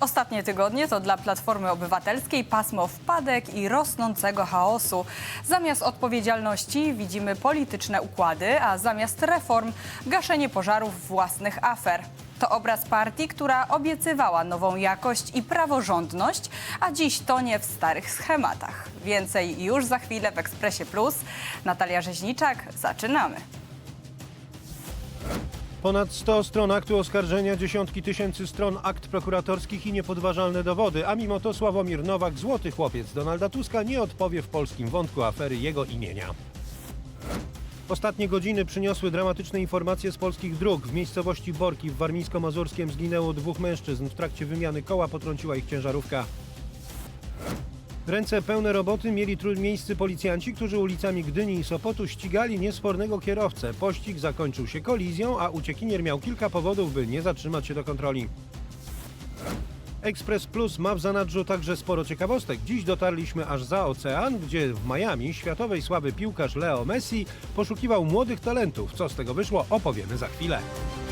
Ostatnie tygodnie to dla Platformy Obywatelskiej pasmo wpadek i rosnącego chaosu. Zamiast odpowiedzialności widzimy polityczne układy, a zamiast reform gaszenie pożarów własnych afer. To obraz partii, która obiecywała nową jakość i praworządność, a dziś tonie w starych schematach. Więcej już za chwilę w Ekspresie Plus. Natalia Rzeźniczak, zaczynamy. Ponad 100 stron aktu oskarżenia, dziesiątki tysięcy stron akt prokuratorskich i niepodważalne dowody, a mimo to Sławomir Nowak, złoty chłopiec Donalda Tuska, nie odpowie w polskim wątku afery jego imienia. Ostatnie godziny przyniosły dramatyczne informacje z polskich dróg. W miejscowości Borki w Warmińsko-Mazurskiem zginęło dwóch mężczyzn. W trakcie wymiany koła potrąciła ich ciężarówka. Ręce pełne roboty mieli trójmiejscy policjanci, którzy ulicami Gdyni i Sopotu ścigali niespornego kierowcę. Pościg zakończył się kolizją, a uciekinier miał kilka powodów, by nie zatrzymać się do kontroli. Ekspres Plus ma w zanadrzu także sporo ciekawostek. Dziś dotarliśmy aż za ocean, gdzie w Miami światowej sławy piłkarz Leo Messi poszukiwał młodych talentów. Co z tego wyszło, opowiemy za chwilę. –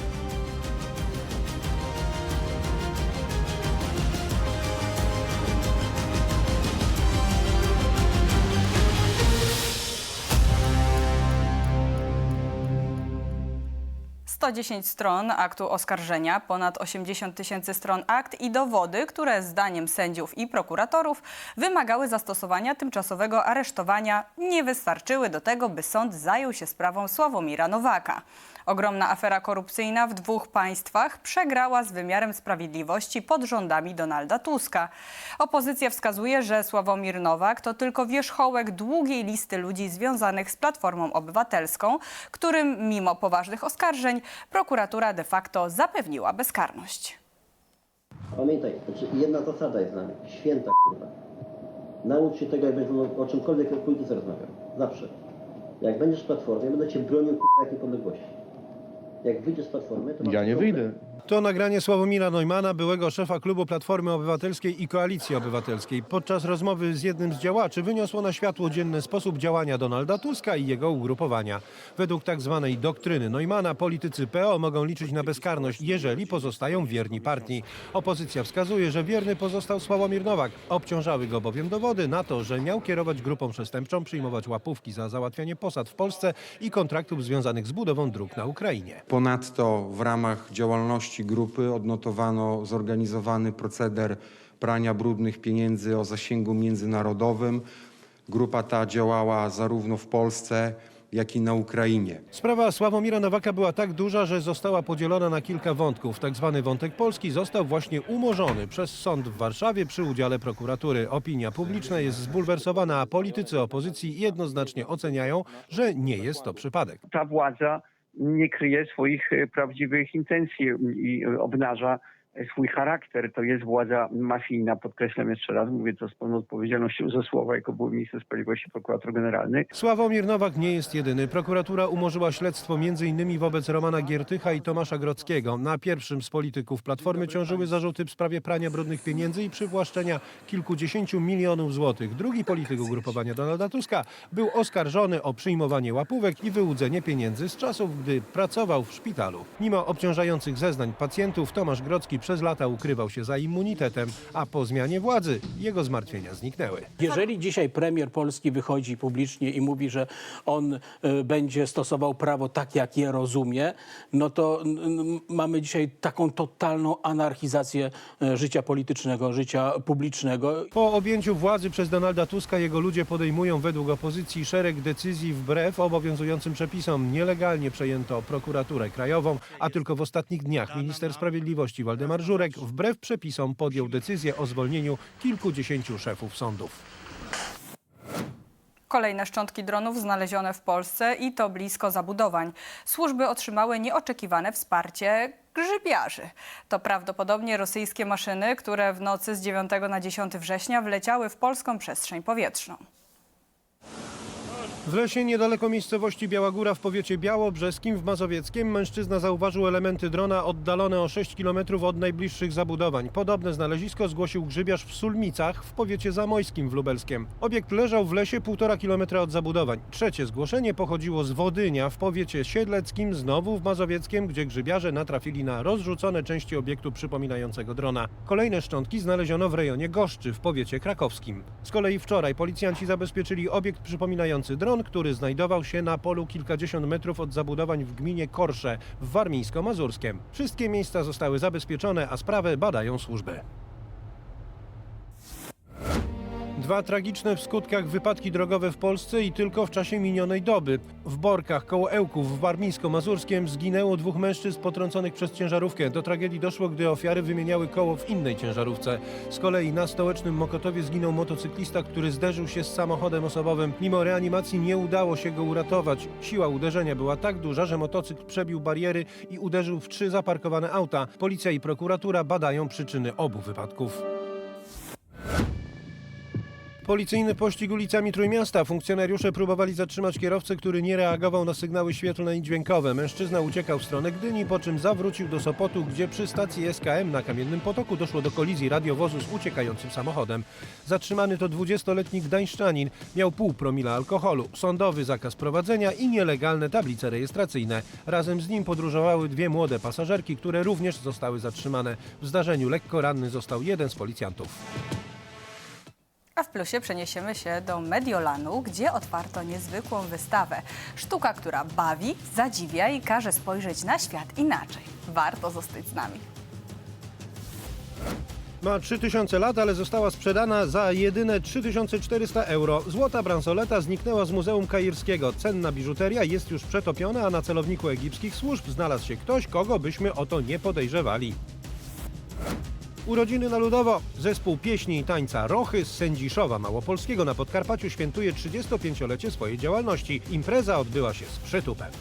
110 stron aktu oskarżenia, ponad 80 tysięcy stron akt i dowody, które zdaniem sędziów i prokuratorów wymagały zastosowania tymczasowego aresztowania, nie wystarczyły do tego, by sąd zajął się sprawą Sławomira Nowaka. Ogromna afera korupcyjna w dwóch państwach przegrała z wymiarem sprawiedliwości pod rządami Donalda Tuska. Opozycja wskazuje, że Sławomir Nowak to tylko wierzchołek długiej listy ludzi związanych z Platformą Obywatelską, którym mimo poważnych oskarżeń prokuratura de facto zapewniła bezkarność. Pamiętaj, znaczy jedna zasada jest mnie, święta kurwa. Naucz się tego, jak będziesz o czymkolwiek o polityce rozmawiał. Zawsze. Jak będziesz w platformie, będę cię bronił kurwa jak. Jak wyjdziesz z platformy, to Ja nie wyjdę. To nagranie Sławomira Neumana, byłego szefa klubu Platformy Obywatelskiej i Koalicji Obywatelskiej. Podczas rozmowy z jednym z działaczy wyniosło na światło dzienne sposób działania Donalda Tuska i jego ugrupowania. Według tak zwanej doktryny Neumana politycy PO mogą liczyć na bezkarność, jeżeli pozostają wierni partii. Opozycja wskazuje, że wierny pozostał Sławomir Nowak. Obciążały go bowiem dowody na to, że miał kierować grupą przestępczą, przyjmować łapówki za załatwianie posad w Polsce i kontraktów związanych z budową dróg na Ukrainie. Ponadto w ramach działalności grupy odnotowano zorganizowany proceder prania brudnych pieniędzy o zasięgu międzynarodowym. Grupa ta działała zarówno w Polsce, jak i na Ukrainie. Sprawa Sławomira Nowaka była tak duża, że została podzielona na kilka wątków. Tak zwany wątek polski został właśnie umorzony przez sąd w Warszawie przy udziale prokuratury. Opinia publiczna jest zbulwersowana, a politycy opozycji jednoznacznie oceniają, że nie jest to przypadek. ta władza nie kryje swoich e, prawdziwych intencji i obnaża swój charakter. To jest władza mafijna, podkreślam jeszcze raz, mówię to z pełną odpowiedzialnością za słowa, jako były minister sprawiedliwości, prokurator generalny. Sławomir Nowak nie jest jedyny. Prokuratura umorzyła śledztwo m.in. wobec Romana Giertycha i Tomasza Grodzkiego. Na pierwszym z polityków Platformy ciążyły zarzuty w sprawie prania brudnych pieniędzy i przywłaszczenia kilkudziesięciu milionów złotych. Drugi polityk ugrupowania Donalda Tuska był oskarżony o przyjmowanie łapówek i wyłudzenie pieniędzy z czasów, gdy pracował w szpitalu. Mimo obciążających zeznań pacjentów, Tomasz Grodzki przez lata ukrywał się za immunitetem, a po zmianie władzy jego zmartwienia zniknęły. Jeżeli dzisiaj premier Polski wychodzi publicznie i mówi, że on y, będzie stosował prawo tak, jak je rozumie, no to mamy dzisiaj taką totalną anarchizację y, życia politycznego, życia publicznego. Po objęciu władzy przez Donalda Tuska jego ludzie podejmują według opozycji szereg decyzji wbrew obowiązującym przepisom. Nielegalnie przejęto prokuraturę krajową, a tylko w ostatnich dniach minister sprawiedliwości Waldemar Żurek wbrew przepisom podjął decyzję o zwolnieniu kilkudziesięciu szefów sądów. Kolejne szczątki dronów znalezione w Polsce i to blisko zabudowań. Służby otrzymały nieoczekiwane wsparcie grzybiarzy. To prawdopodobnie rosyjskie maszyny, które w nocy z 9 na 10 września wleciały w polską przestrzeń powietrzną. W lesie niedaleko miejscowości Biała Góra w powiecie białobrzeskim w Mazowieckiem mężczyzna zauważył elementy drona oddalone o 6 km od najbliższych zabudowań. Podobne znalezisko zgłosił grzybiarz w Sulmicach w powiecie zamojskim w Lubelskiem. Obiekt leżał w lesie 1,5 km od zabudowań. Trzecie zgłoszenie pochodziło z Wodynia w powiecie siedleckim, znowu w Mazowieckiem, gdzie grzybiarze natrafili na rozrzucone części obiektu przypominającego drona. Kolejne szczątki znaleziono w rejonie Goszczy w powiecie krakowskim. Z kolei wczoraj policjanci zabezpieczyli obiekt przypominający dron, który znajdował się na polu kilkadziesiąt metrów od zabudowań w gminie Korsze w Warmińsko-Mazurskiem. Wszystkie miejsca zostały zabezpieczone, a sprawę badają służby. Dwa tragiczne w skutkach wypadki drogowe w Polsce i tylko w czasie minionej doby. W Borkach koło Ełków w Warmińsko-Mazurskiem zginęło dwóch mężczyzn potrąconych przez ciężarówkę. Do tragedii doszło, gdy ofiary wymieniały koło w innej ciężarówce. Z kolei na stołecznym Mokotowie zginął motocyklista, który zderzył się z samochodem osobowym. Mimo reanimacji nie udało się go uratować. Siła uderzenia była tak duża, że motocykl przebił bariery i uderzył w trzy zaparkowane auta. Policja i prokuratura badają przyczyny obu wypadków. Policyjny pościg ulicami Trójmiasta. Funkcjonariusze próbowali zatrzymać kierowcę, który nie reagował na sygnały świetlne i dźwiękowe. Mężczyzna uciekał w stronę Gdyni, po czym zawrócił do Sopotu, gdzie przy stacji SKM na Kamiennym Potoku doszło do kolizji radiowozu z uciekającym samochodem. Zatrzymany to 20-letni gdańszczanin. Miał pół promila alkoholu, sądowy zakaz prowadzenia i nielegalne tablice rejestracyjne. Razem z nim podróżowały dwie młode pasażerki, które również zostały zatrzymane. W zdarzeniu lekko ranny został jeden z policjantów. W plusie przeniesiemy się do Mediolanu, gdzie otwarto niezwykłą wystawę. Sztuka, która bawi, zadziwia i każe spojrzeć na świat inaczej. Warto zostać z nami. Ma 3000 lat, ale została sprzedana za jedyne 3400 euro. Złota bransoleta zniknęła z Muzeum Kairskiego. Cenna biżuteria jest już przetopiona, a na celowniku egipskich służb znalazł się ktoś, kogo byśmy o to nie podejrzewali. Urodziny na ludowo. Zespół pieśni i tańca Rochy z Sędziszowa Małopolskiego na Podkarpaciu świętuje 35-lecie swojej działalności. Impreza odbyła się z przytupem.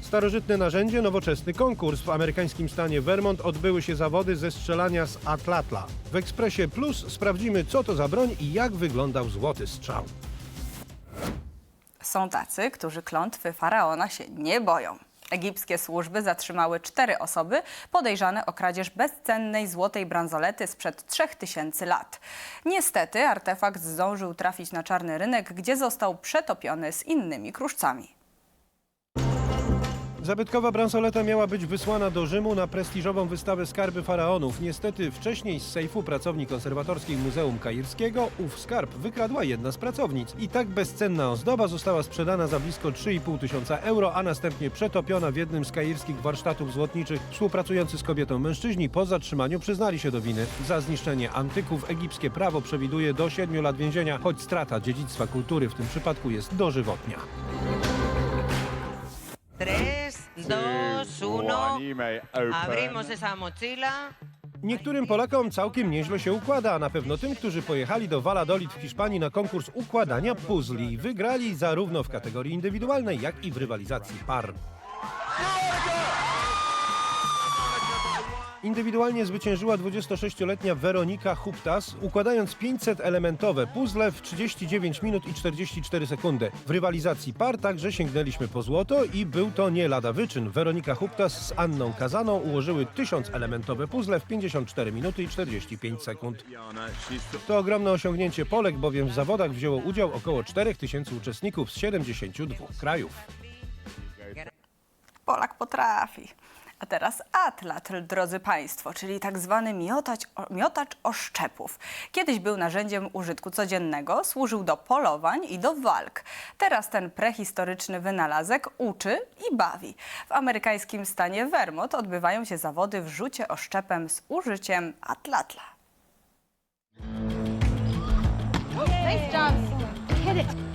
Starożytne narzędzie, nowoczesny konkurs. W amerykańskim stanie Vermont odbyły się zawody ze strzelania z Atlatla. W Ekspresie Plus sprawdzimy, co to za broń i jak wyglądał złoty strzał. Są tacy, którzy klątwy faraona się nie boją. Egipskie służby zatrzymały cztery osoby podejrzane o kradzież bezcennej złotej bransolety sprzed 3000 lat. Niestety artefakt zdążył trafić na czarny rynek, gdzie został przetopiony z innymi kruszcami. Zabytkowa bransoleta miała być wysłana do Rzymu na prestiżową wystawę Skarby Faraonów. Niestety wcześniej z sejfu pracowni konserwatorskiej Muzeum Kairskiego ów skarb wykradła jedna z pracownic. I tak bezcenna ozdoba została sprzedana za blisko 3,5 tysiąca euro, a następnie przetopiona w jednym z kairskich warsztatów złotniczych. Współpracujący z kobietą mężczyźni po zatrzymaniu przyznali się do winy. Za zniszczenie antyków egipskie prawo przewiduje do 7 lat więzienia, choć strata dziedzictwa kultury w tym przypadku jest dożywotnia. Tres, dos, uno. Abrimos esa mochila. Niektórym Polakom całkiem nieźle się układa, a na pewno tym, którzy pojechali do Valladolid w Hiszpanii na konkurs układania puzli. Wygrali zarówno w kategorii indywidualnej, jak i w rywalizacji par. Indywidualnie zwyciężyła 26-letnia Weronika Huptas, układając 500-elementowe puzzle w 39 minut i 44 sekundy. W rywalizacji par także sięgnęliśmy po złoto i był to nie lada wyczyn. Weronika Huptas z Anną Kazaną ułożyły 1000-elementowe puzzle w 54 minuty i 45 sekund. To ogromne osiągnięcie Polek, bowiem w zawodach wzięło udział około 4000 uczestników z 72 krajów. Polak potrafi. A teraz atlatl, drodzy Państwo, czyli tak zwany miotacz, miotacz oszczepów. Kiedyś był narzędziem użytku codziennego, służył do polowań i do walk. Teraz ten prehistoryczny wynalazek uczy i bawi. W amerykańskim stanie Vermont odbywają się zawody w rzucie oszczepem z użyciem atlatla. Nice job.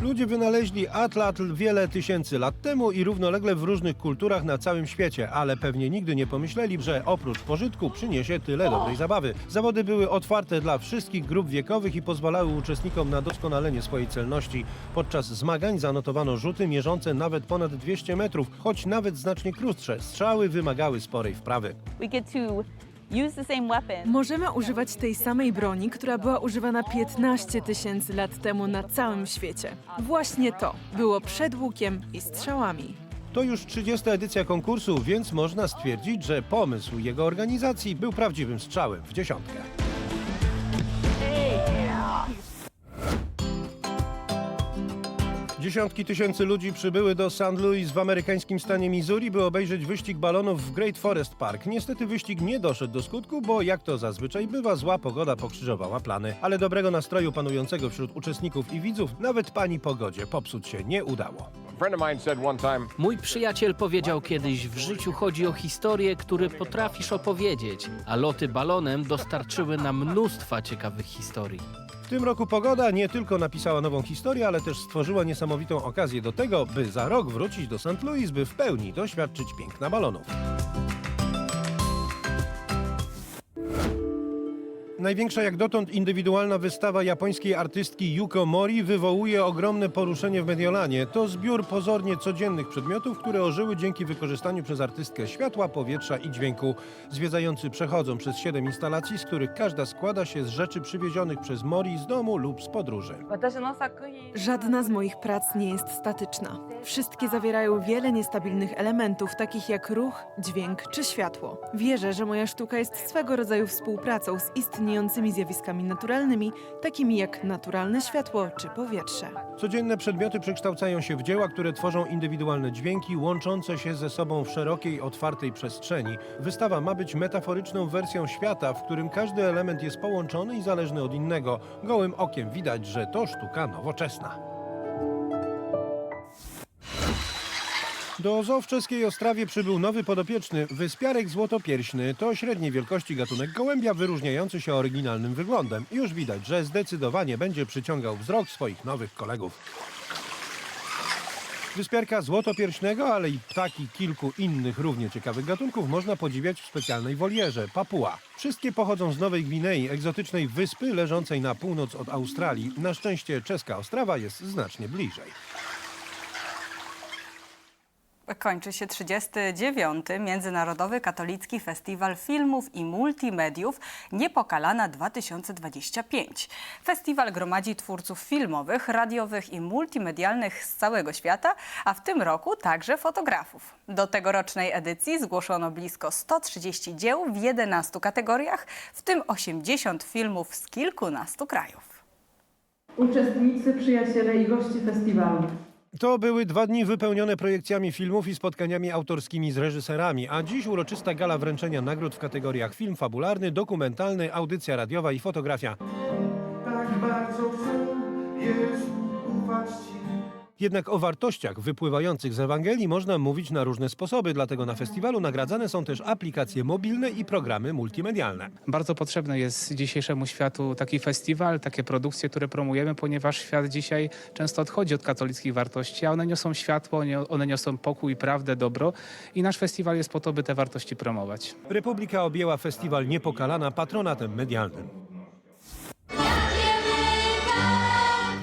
Ludzie wynaleźli atlatl wiele tysięcy lat temu i równolegle w różnych kulturach na całym świecie, ale pewnie nigdy nie pomyśleli, że oprócz pożytku przyniesie tyle dobrej zabawy. Zawody były otwarte dla wszystkich grup wiekowych i pozwalały uczestnikom na doskonalenie swojej celności. Podczas zmagań zanotowano rzuty mierzące nawet ponad 200 metrów, choć nawet znacznie krótsze. Strzały wymagały sporej wprawy. We get to use the same weapon. Możemy używać tej samej broni, która była używana 15 tysięcy lat temu na całym świecie. Właśnie to było przed łukiem i strzałami. To już 30. edycja konkursu, więc można stwierdzić, że pomysł jego organizacji był prawdziwym strzałem w dziesiątkę. Dziesiątki tysięcy ludzi przybyły do St. Louis w amerykańskim stanie Missouri, by obejrzeć wyścig balonów w Great Forest Park. Niestety wyścig nie doszedł do skutku, bo jak to zazwyczaj bywa, zła pogoda pokrzyżowała plany. Ale dobrego nastroju panującego wśród uczestników i widzów nawet pani pogodzie popsuć się nie udało. Mój przyjaciel powiedział kiedyś, w życiu chodzi o historie, które potrafisz opowiedzieć, a loty balonem dostarczyły nam mnóstwa ciekawych historii. W tym roku pogoda nie tylko napisała nową historię, ale też stworzyła niesamowitą okazję do tego, by za rok wrócić do St. Louis, by w pełni doświadczyć piękna balonów. Największa jak dotąd indywidualna wystawa japońskiej artystki Yuko Mori wywołuje ogromne poruszenie w Mediolanie. To zbiór pozornie codziennych przedmiotów, które ożyły dzięki wykorzystaniu przez artystkę światła, powietrza i dźwięku. Zwiedzający przechodzą przez siedem instalacji, z których każda składa się z rzeczy przywiezionych przez Mori z domu lub z podróży. Żadna z moich prac nie jest statyczna. Wszystkie zawierają wiele niestabilnych elementów, takich jak ruch, dźwięk czy światło. Wierzę, że moja sztuka jest swego rodzaju współpracą z istniejącymi zjawiskami naturalnymi, takimi jak naturalne światło czy powietrze. Codzienne przedmioty przekształcają się w dzieła, które tworzą indywidualne dźwięki łączące się ze sobą w szerokiej, otwartej przestrzeni. Wystawa ma być metaforyczną wersją świata, w którym każdy element jest połączony i zależny od innego. Gołym okiem widać, że to sztuka nowoczesna. Do zoo w czeskiej Ostrawie przybył nowy podopieczny, wyspiarek złotopierśny. To średniej wielkości gatunek gołębia wyróżniający się oryginalnym wyglądem. Już widać, że zdecydowanie będzie przyciągał wzrok swoich nowych kolegów. Wyspiarka złotopierśnego, ale i ptaki kilku innych równie ciekawych gatunków można podziwiać w specjalnej wolierze Papua. Wszystkie pochodzą z Nowej Gwinei, egzotycznej wyspy leżącej na północ od Australii. Na szczęście czeska Ostrawa jest znacznie bliżej. Kończy się 39. Międzynarodowy Katolicki Festiwal Filmów i Multimediów Niepokalana 2025. Festiwal gromadzi twórców filmowych, radiowych i multimedialnych z całego świata, a w tym roku także fotografów. Do tegorocznej edycji zgłoszono blisko 130 dzieł w 11 kategoriach, w tym 80 filmów z kilkunastu krajów. Uczestnicy, przyjaciele i goście festiwalu. To były dwa dni wypełnione projekcjami filmów i spotkaniami autorskimi z reżyserami, a dziś uroczysta gala wręczenia nagród w kategoriach film fabularny, dokumentalny, audycja radiowa i fotografia. Jednak o wartościach wypływających z Ewangelii można mówić na różne sposoby, dlatego na festiwalu nagradzane są też aplikacje mobilne i programy multimedialne. Bardzo potrzebny jest dzisiejszemu światu taki festiwal, takie produkcje, które promujemy, ponieważ świat dzisiaj często odchodzi od katolickich wartości, a one niosą światło, one niosą pokój, prawdę, dobro i nasz festiwal jest po to, by te wartości promować. Republika objęła festiwal Niepokalana patronatem medialnym.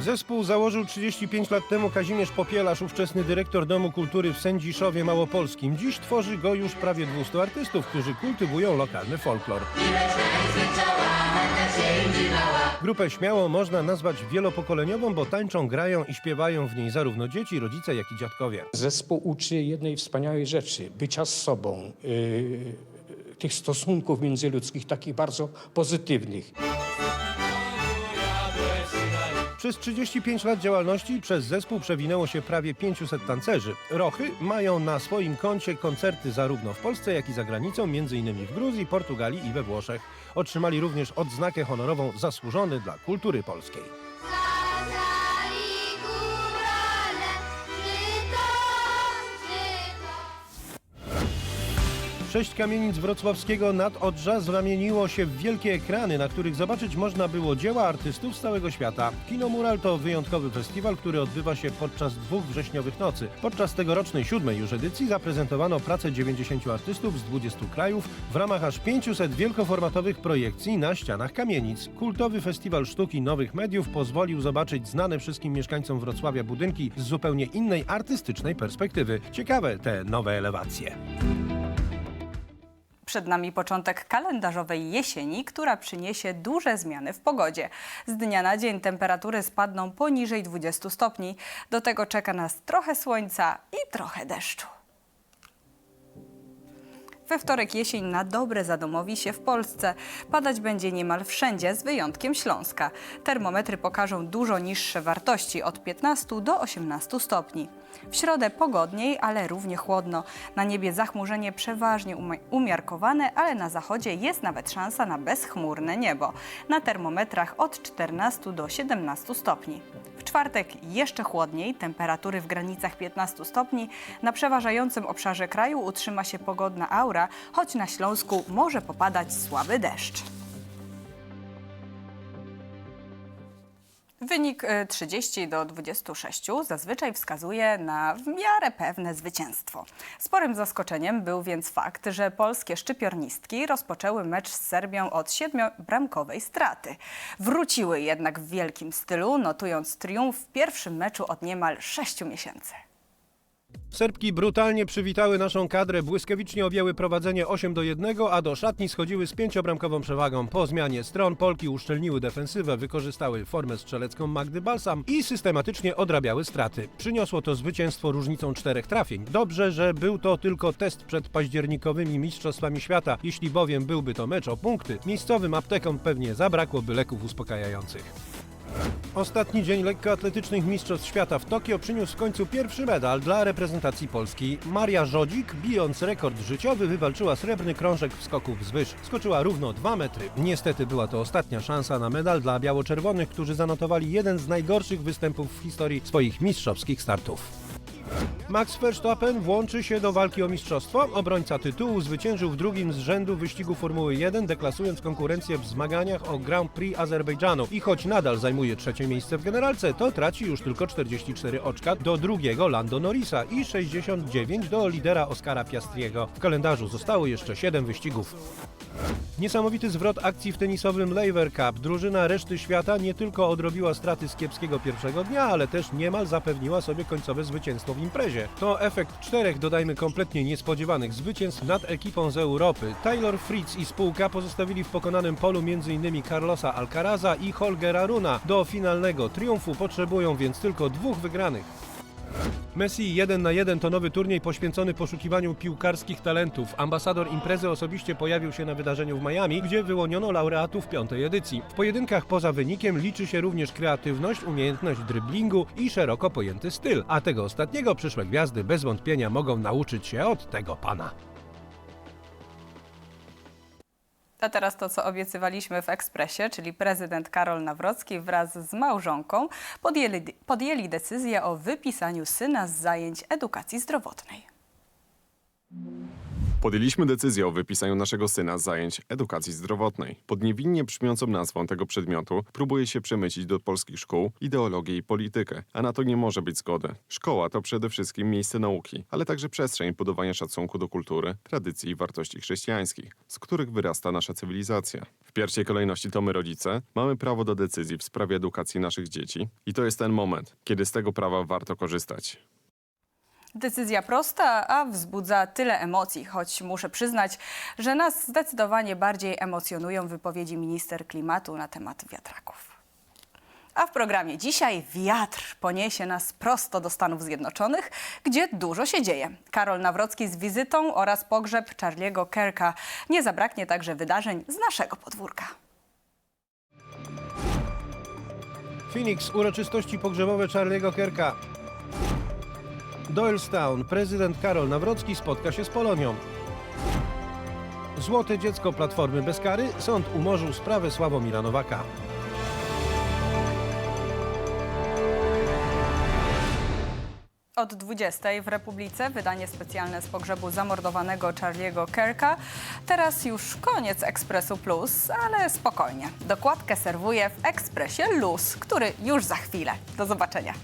Zespół założył 35 lat temu Kazimierz Popielarz, ówczesny dyrektor Domu Kultury w Sędziszowie Małopolskim. Dziś tworzy go już prawie 200 artystów, którzy kultywują lokalny folklor. Grupę śmiało można nazwać wielopokoleniową, bo tańczą, grają i śpiewają w niej zarówno dzieci, rodzice, jak i dziadkowie. Zespół uczy jednej wspaniałej rzeczy bycia z sobą, yy, tych stosunków międzyludzkich, takich bardzo pozytywnych. Przez 35 lat działalności przez zespół przewinęło się prawie 500 tancerzy. Rochy mają na swoim koncie koncerty zarówno w Polsce, jak i za granicą, m.in. w Gruzji, Portugalii i we Włoszech. Otrzymali również odznakę honorową Zasłużony dla kultury polskiej. Sześć kamienic wrocławskiego nadodrza zamieniło się w wielkie ekrany, na których zobaczyć można było dzieła artystów z całego świata. Kino Mural to wyjątkowy festiwal, który odbywa się podczas dwóch wrześniowych nocy. Podczas tegorocznej siódmej już edycji zaprezentowano pracę 90 artystów z 20 krajów w ramach aż 500 wielkoformatowych projekcji na ścianach kamienic. Kultowy festiwal sztuki nowych mediów pozwolił zobaczyć znane wszystkim mieszkańcom Wrocławia budynki z zupełnie innej artystycznej perspektywy. Ciekawe te nowe elewacje. Przed nami początek kalendarzowej jesieni, która przyniesie duże zmiany w pogodzie. Z dnia na dzień temperatury spadną poniżej 20 stopni. Do tego czeka nas trochę słońca i trochę deszczu. We wtorek jesień na dobre zadomowi się w Polsce. Padać będzie niemal wszędzie, z wyjątkiem Śląska. Termometry pokażą dużo niższe wartości, od 15 do 18 stopni. W środę pogodniej, ale równie chłodno. Na niebie zachmurzenie przeważnie umi- umiarkowane, ale na zachodzie jest nawet szansa na bezchmurne niebo. Na termometrach od 14 do 17 stopni. W czwartek jeszcze chłodniej, temperatury w granicach 15 stopni. Na przeważającym obszarze kraju utrzyma się pogodna aura, choć na Śląsku może popadać słaby deszcz. Wynik y, 30 do 26 zazwyczaj wskazuje na w miarę pewne zwycięstwo. Sporym zaskoczeniem był więc fakt, że polskie szczypiornistki rozpoczęły mecz z Serbią od siedmiobramkowej straty. Wróciły jednak w wielkim stylu, notując triumf w pierwszym meczu od niemal 6 miesięcy. Serbki brutalnie przywitały naszą kadrę, błyskawicznie objęły prowadzenie 8 do 1, a do szatni schodziły z pięciobramkową przewagą. Po zmianie stron Polki uszczelniły defensywę, wykorzystały formę strzelecką Magdy Balsam i systematycznie odrabiały straty. Przyniosło to zwycięstwo różnicą czterech trafień. Dobrze, że był to tylko test przed październikowymi Mistrzostwami Świata. Jeśli bowiem byłby to mecz o punkty, miejscowym aptekom pewnie zabrakłoby leków uspokajających. Ostatni dzień lekkoatletycznych Mistrzostw Świata w Tokio przyniósł w końcu pierwszy medal dla reprezentacji Polski. Maria Żodzik, bijąc rekord życiowy, wywalczyła srebrny krążek w skoku wzwyż. Skoczyła równo 2 metry. Niestety była to ostatnia szansa na medal dla biało-czerwonych, którzy zanotowali jeden z najgorszych występów w historii swoich mistrzowskich startów. Max Verstappen włączy się do walki o mistrzostwo. Obrońca tytułu zwyciężył w drugim z rzędu wyścigu Formuły 1, deklasując konkurencję w zmaganiach o Grand Prix Azerbejdżanu. I choć nadal zajmuje trzecie miejsce w generalce, to traci już tylko 44 oczka do drugiego Lando Norrisa i 69 do lidera Oscara Piastriego. W kalendarzu zostało jeszcze 7 wyścigów. Niesamowity zwrot akcji w tenisowym Laver Cup. Drużyna reszty świata nie tylko odrobiła straty z kiepskiego pierwszego dnia, ale też niemal zapewniła sobie końcowe zwycięstwo w imprezie. To efekt czterech, dodajmy, kompletnie niespodziewanych zwycięstw nad ekipą z Europy. Taylor Fritz i spółka pozostawili w pokonanym polu m.in. Carlosa Alcaraza i Holgera Runa. Do finalnego triumfu potrzebują więc tylko dwóch wygranych. Messi 1 na 1 to nowy turniej poświęcony poszukiwaniu piłkarskich talentów. Ambasador imprezy osobiście pojawił się na wydarzeniu w Miami, gdzie wyłoniono laureatów piątej edycji. W pojedynkach poza wynikiem liczy się również kreatywność, umiejętność dryblingu i szeroko pojęty styl. A tego ostatniego przyszłe gwiazdy bez wątpienia mogą nauczyć się od tego pana. A teraz to, co obiecywaliśmy w Ekspresie, czyli prezydent Karol Nawrocki wraz z małżonką podjęli, podjęli decyzję o wypisaniu syna z zajęć edukacji zdrowotnej. Podjęliśmy decyzję o wypisaniu naszego syna z zajęć edukacji zdrowotnej. Pod niewinnie brzmiącą nazwą tego przedmiotu próbuje się przemycić do polskich szkół ideologię i politykę, a na to nie może być zgody. Szkoła to przede wszystkim miejsce nauki, ale także przestrzeń budowania szacunku do kultury, tradycji i wartości chrześcijańskich, z których wyrasta nasza cywilizacja. W pierwszej kolejności to my, rodzice, mamy prawo do decyzji w sprawie edukacji naszych dzieci i to jest ten moment, kiedy z tego prawa warto korzystać. Decyzja prosta, a wzbudza tyle emocji, choć muszę przyznać, że nas zdecydowanie bardziej emocjonują wypowiedzi minister klimatu na temat wiatraków. A w programie dzisiaj wiatr poniesie nas prosto do Stanów Zjednoczonych, gdzie dużo się dzieje. Karol Nawrocki z wizytą oraz pogrzeb Charlie'ego Kerka. Nie zabraknie także wydarzeń z naszego podwórka. Phoenix, uroczystości pogrzebowe Charlie'ego Kerka. Doylestown, prezydent Karol Nawrocki spotka się z Polonią. Złote dziecko Platformy bez kary, sąd umorzył sprawę Sławomira Nowaka. Od 20 w Republice wydanie specjalne z pogrzebu zamordowanego Charlie'ego Kerka. Teraz już koniec Ekspresu Plus, ale spokojnie. Dokładkę serwuję w Ekspresie Luz, który już za chwilę. Do zobaczenia.